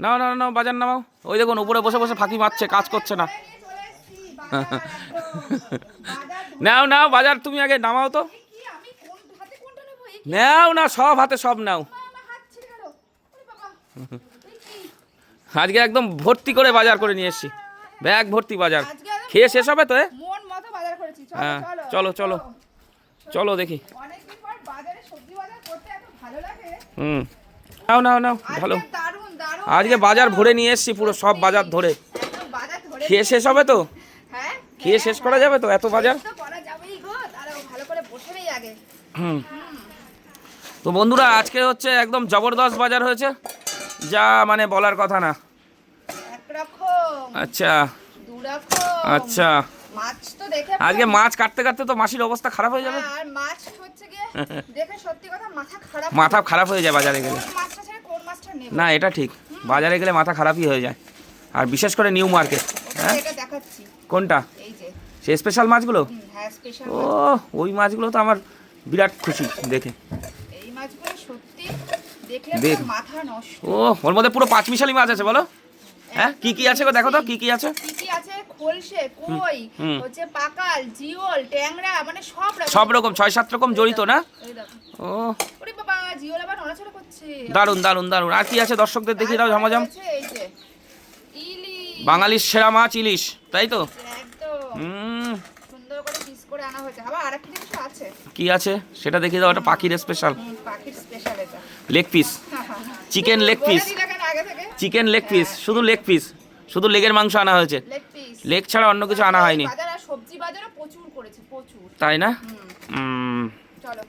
নাও নাও নাও বাজার নামাও। ওই দেখুন উপরে বসে বসে ফাঁকি মারছে কাজ করছে না। নাও নাও বাজার তুমি আগে নামাও তো? নাও না সব হাতে সব নাও? আজকে একদম ভর্তি করে বাজার করে নিয়ে এসছি। ব্যাগ ভর্তি বাজার। খেয়ে শেষ হবে তো হ্যাঁ, চলো চলো, চলো। দেখি। হুম। নাও নাও নাও ভালো। আজকে বাজার ভরে নিয়ে এসছি পুরো সব বাজার ধরে। খেয়ে শেষ হবে তো? হ্যাঁ খেয়ে শেষ করা যাবে তো এত বাজার? হুম। তো বন্ধুরা আজকে হচ্ছে একদম জবরদস্ত বাজার হয়েছে। যা মানে বলার কথা না। আচ্ছা। আচ্ছা। আজকে মাছ কাটতে কাটতে তো মাসির অবস্থা খারাপ হয়ে যাবে। কথা মাথা খারাপ হয়ে যায় বাজারে গেলে। না এটা ঠিক। বাজারে গেলে মাথা খারাপই হয়ে যায়। আর বিশেষ করে নিউ মার্কেট হ্যাঁ? কোনটা? সে স্পেশাল মাছগুলো? হ্যাঁ ও ওই মাছগুলো তো আমার বিরাট খুশি দেখে। ও ওর মধ্যে পুরো পাঁচ মিশালি মাছ আছে বলো। হ্যাঁ কি কি আছে গো দেখো তো কি কি আছে? কি কি আছে? খোলসে কই হচ্ছে পাকাল জিওল ট্যাংরা মানে সব রকম। সব রকম ছয় সাত রকম জড়িত না? ও জিওল আবার নড়াচড়া করছে। দারুণ দারুণ দারুণ আর কি আছে দর্শকদের দেখি? দাও ঝমাঝম। এই যে ইলিশ। বাঙালির সেরা মাছ ইলিশ তাই তো? হুম। সুন্দর করে পিস করে আনা হয়েছে। আবার আরেকটা জিনিস আছে। কি আছে? সেটা দেখি দাও ওটা পাখির স্পেশাল পাখির স্পেশাল এটা। Leg piece chicken leg piece chicken leg piece শুধু লেগ পিস শুধু লেগের মাংস আনা হয়েছে। লেগ ছাড়া অন্য কিছু আনা হয়নি। তাই না?